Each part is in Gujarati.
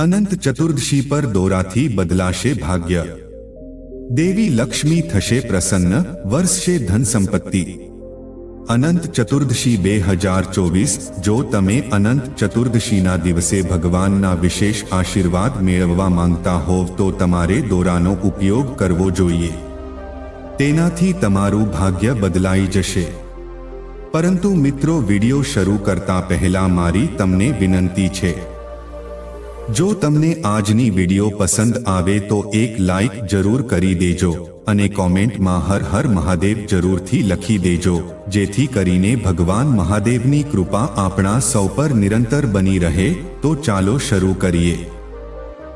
અનંત ચતુર્દશી પર દોરાથી બદલાશે ભાગ્ય. દેવી લક્ષ્મી થશે પ્રસન્ન વર્ષશે ધન સંપત્તિ. અનંત ચતુર્દશી બે હજાર ચોવીસ, જો તમે અનંત ચતુર્દશીના દિવસે ભગવાનના વિશેષ આશીર્વાદ મેળવવા માંગતા હોવ તો તમારે દોરાનો ઉપયોગ કરવો જોઈએ. તેનાથી તમારું ભાગ્ય બદલાઈ જશે. પરંતુ મિત્રો, વિડિયો શરૂ કરતા પહેલા મારી તમને વિનંતી છે. જો તમને આજની વીડિયો પસંદ આવે તો એક લાઈક જરૂર કરી દેજો અને કોમેન્ટમાં હર હર મહાદેવ જરૂરથી લખી દેજો, જેથી કરીને ભગવાન મહાદેવની કૃપા આપણા સૌ પર નિરંતર બની રહે, તો ચાલો શરૂ કરીએ.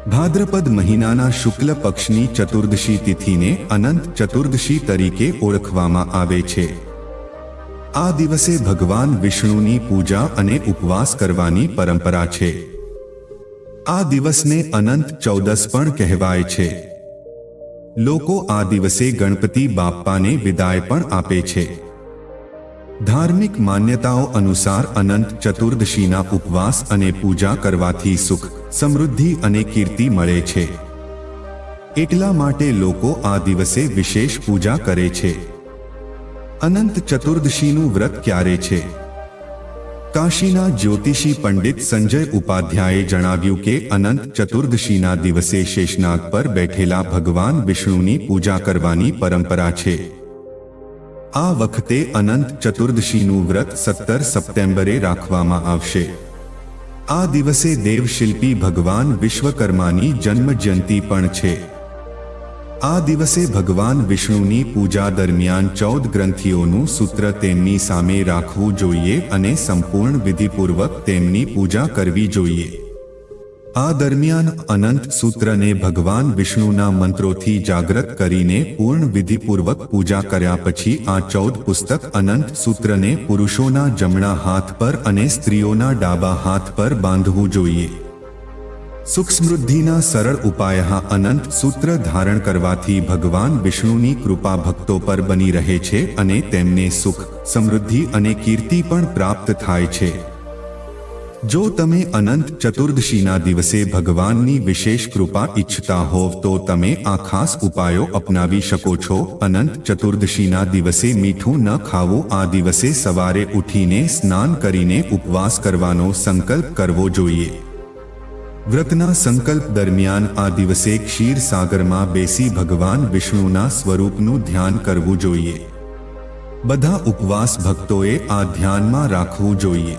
ભાદ્રપદ મહિનાના શુક્લ પક્ષની ચતુર્દશી તિથિને અનંત ચતુર્દશી તરીકે ઓળખવામાં આવે છે. આ દિવસે ભગવાન વિષ્ણુની પૂજા અને ઉપવાસ કરવાની પરંપરા છે. આ દિવસને અનંત ચૌદસ પણ કહેવાય છે. લોકો આ દિવસે ગણપતિ બાપ્પાને વિદાય પણ આપે છે. ધાર્મિક માન્યતાઓ અનુસાર અનંત ચતુર્દશીના ઉપવાસ અને પૂજા કરવાથી સુખ, સમૃદ્ધિ અને કીર્તિ મળે છે. એટલા માટે લોકો આ દિવસે વિશેષ પૂજા કરે છે. અનંત ચતુર્દશીનું વ્રત ક્યારે છે? કાશીના જ્યોતિષી પંડિત સંજય ઉપાધ્યાયે જણાવ્યું કે અનંત ચતુર્દશીના દિવસે શેષનાગ પર બેઠેલા ભગવાન વિષ્ણુની પૂજા કરવાની પરંપરા છે. આ વખતે અનંત ચતુર્દશીનું વ્રત સત્તર સપ્ટેમ્બરે રાખવામાં આવશે. આ દિવસે દેવશિલ્પી ભગવાન વિશ્વકર્માની જન્મ જયંતિ પણ છે. આ દિવસે ભગવાન વિષ્ણુની પૂજા દરમિયાન ચૌદ ગ્રંથિઓનું સૂત્ર તેમની સામે રાખવું જોઈએ અને સંપૂર્ણ વિધિપૂર્વક તેમની પૂજા કરવી જોઈએ. આ દરમિયાન અનંત સૂત્રને ભગવાન વિષ્ણુના મંત્રોથી જાગૃત કરીને પૂર્ણ વિધિપૂર્વક પૂજા કર્યા પછી આ ચૌદ પુસ્તક અનંત સૂત્રને પુરુષોના જમણા હાથ પર અને સ્ત્રીઓના ડાબા હાથ પર બાંધવું જોઈએ. સુખ સમૃદ્ધિના સરળ ઉપાય અનંત સૂત્ર ધારણ કરવાથી ભગવાન વિષ્ણુની કૃપા ભક્તો પર બની રહે છે અને તેમને સુખ, સમૃદ્ધિ અને કીર્તિ પણ પ્રાપ્ત થાય છે. જો તમે અનંત ચતુર્દશીના દિવસે ભગવાનની વિશેષ કૃપા ઈચ્છતા હોવ તો તમે આ ખાસ ઉપાયો અપનાવી શકો છો. અનંત ચતુર્દશીના દિવસે મીઠું ન ખાવું, આ દિવસે સવારે ઉઠીને સ્નાન કરીને ઉપવાસ કરવાનો સંકલ્પ કરવો જોઈએ. વ્રતના સંકલ્પ દરમિયાન આ દિવસે ક્ષીર સાગરમાં બેસી ભગવાન વિષ્ણુના સ્વરૂપનું ધ્યાન કરવું જોઈએ. બધા ઉપવાસ ભક્તોએ આ ધ્યાનમાં રાખવું જોઈએ.